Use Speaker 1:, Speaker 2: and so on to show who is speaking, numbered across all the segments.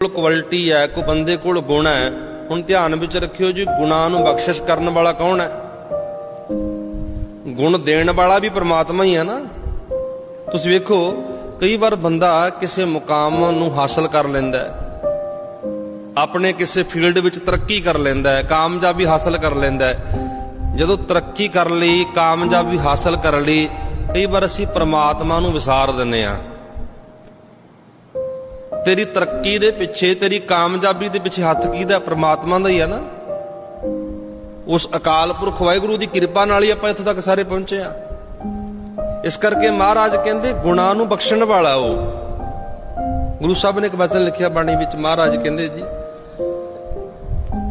Speaker 1: ਕੋਲ ਕੁਆਲਿਟੀ ਹੈ ਕੋ ਬੰਦੇ ਕੋਲ ਗੁਣ ਹੈ, ਹੁਣ ਧਿਆਨ ਵਿੱਚ ਰੱਖਿਓ ਜੀ, ਗੁਣਾਂ ਨੂੰ ਬਖਸ਼ਿਸ਼ ਕਰਨ ਵਾਲਾ ਕੌਣ ਹੈ? ਗੁਣ ਦੇਣ ਵਾਲਾ ਵੀ ਪ੍ਰਮਾਤਮਾ ਹੀ ਹੈ ਨਾ। ਤੁਸੀਂ ਵੇਖੋ, ਕਈ ਵਾਰ ਬੰਦਾ ਕਿਸੇ ਮੁਕਾਮ ਨੂੰ ਹਾਸਲ ਕਰ ਲੈਂਦਾ ਹੈ, ਆਪਣੇ ਕਿਸੇ ਫੀਲਡ ਵਿੱਚ ਤਰੱਕੀ ਕਰ ਲੈਂਦਾ ਹੈ, ਕਾਮਯਾਬੀ ਹਾਸਲ ਕਰ ਲੈਂਦਾ ਹੈ। ਜਦੋਂ ਤਰੱਕੀ ਕਰ ਲਈ, ਕਾਮਯਾਬੀ ਹਾਸਲ ਕਰ ਲਈ, ਕਈ ਵਾਰ ਅਸੀਂ ਪ੍ਰਮਾਤਮਾ ਨੂੰ ਵਿਸਾਰ ਦਿੰਨੇ ਆ ਤੇਰੀ ਤਰੱਕੀ ਦੇ ਪਿੱਛੇ, ਤੇਰੀ ਕਾਮਯਾਬੀ ਦੇ ਪਿੱਛੇ ਹੱਥ ਕਿਹਦਾ ਪ੍ਰਮਾਤਮਾ ਦਾ ਹੀ ਆ ਨਾ। ਉਸ ਅਕਾਲ ਪੁਰਖ ਵਾਹਿਗੁਰੂ ਦੀ ਕਿਰਪਾ ਨਾਲ ਹੀ ਆਪਾਂ ਇੱਥੇ ਤੱਕ ਸਾਰੇ ਪਹੁੰਚੇ ਆ ਇਸ ਕਰਕੇ ਮਹਾਰਾਜ ਕਹਿੰਦੇ, ਗੁਣਾਂ ਨੂੰ ਬਖਸ਼ਣ ਵਾਲਾ ਉਹ। ਗੁਰੂ ਸਾਹਿਬ ਨੇ ਇੱਕ ਵਚਨ ਲਿਖਿਆ ਬਾਣੀ ਵਿੱਚ, ਮਹਾਰਾਜ ਕਹਿੰਦੇ ਜੀ,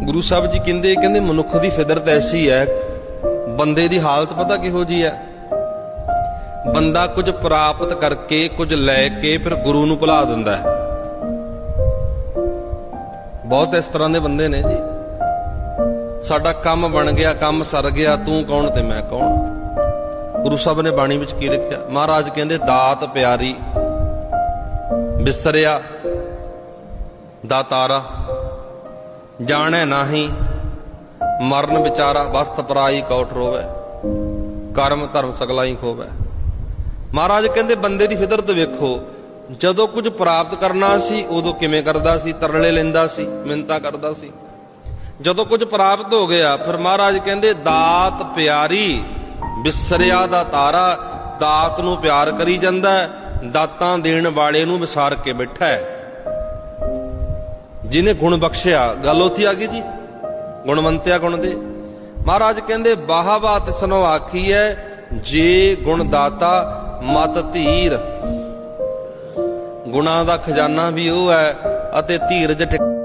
Speaker 1: ਗੁਰੂ ਸਾਹਿਬ ਜੀ ਕਹਿੰਦੇ ਕਹਿੰਦੇ ਮਨੁੱਖ ਦੀ ਫਿਦਰਤ ਐਸੀ ਹੈ, ਬੰਦੇ ਦੀ ਹਾਲਤ ਪਤਾ ਕਿਹੋ ਜੀ ਹੈ। ਬੰਦਾ ਕੁਝ ਪ੍ਰਾਪਤ ਕਰਕੇ, ਕੁਝ ਲੈ ਕੇ ਫਿਰ ਗੁਰੂ ਨੂੰ ਭੁਲਾ ਦਿੰਦਾ ਹੈ। ਬਹੁਤ ਇਸ ਤਰ੍ਹਾਂ ਦੇ ਬੰਦੇ ਨੇ ਜੀ। ਸਾਡਾ ਕੰਮ ਬਣ ਗਿਆ, ਕੰਮ ਸਰ ਗਿਆ, ਤੂੰ ਕੌਣ ਤੇ ਮੈਂ ਕੌਣ? ਗੁਰੂ ਸਾਹਿਬ ਨੇ ਬਾਣੀ ਵਿੱਚ ਕੀ ਲਿਖਿਆ? ਮਹਾਰਾਜ ਕਹਿੰਦੇ, ਦਾਤ ਪਿਆਰੀ, ਬਿਸਰਿਆ ਦਾਤਾਰਾ ਜਾਣੈ ਨਾਹੀ, ਮਰਨ ਵਿਚਾਰਾ, ਵਸਤ ਪਰਾਈ ਕੌਟ ਰੋਵੇ, ਕਰਮ ਧਰਮ ਸਗਲਾ ਹੀ ਖੋਵੇ। ਮਹਾਰਾਜ ਕਹਿੰਦੇ, ਬੰਦੇ ਦੀ ਫਿਤਰਤ ਵੇਖੋ ਜਦੋਂ ਕੁਝ ਪ੍ਰਾਪਤ ਕਰਨਾ ਸੀ, ਉਦੋਂ ਕਿਵੇਂ ਕਰਦਾ ਸੀ, ਤਰਲੇ ਲੈਂਦਾ ਸੀ, ਮਿੰਤਾ ਕਰਦਾ ਸੀ। ਜਦੋਂ ਕੁਝ ਪ੍ਰਾਪਤ ਹੋ ਗਿਆ, ਫਿਰ ਮਹਾਰਾਜ ਕਹਿੰਦੇ, ਦਾਤ ਪਿਆਰੀ, ਬਿਸਰਿਆ ਦਾ ਤਾਰਾ, ਦਾਤ ਨੂੰ ਪਿਆਰ ਕਰੀ ਜਾਂਦਾ ਦਾਤਾਂ ਦੇਣ ਵਾਲੇ ਨੂੰ ਵਿਸਾਰ ਕੇ ਬੈਠਾ ਹੈ। ਜਿਨੇ ਗੁਣ ਬਖਸ਼ਿਆ, ਗੱਲ ਉੱਥੇ ਆ ਗਈ ਜੀ, ਗੁਣਵੰਤਿਆ ਗੁਣ ਦੇ। ਮਹਾਰਾਜ ਕਹਿੰਦੇ, ਬਾਹਾਵਾ ਤਿਸਨੋ ਆਖੀ ਹੈ ਜੇ ਗੁਣ ਦਾਤਾ, ਮਤ ਧੀਰ ਗੁਣਾਂ ਦਾ ਖਜ਼ਾਨਾ ਵੀ ਉਹ ਹੈ ਅਤੇ ਧੀਰਜ ਠਿ-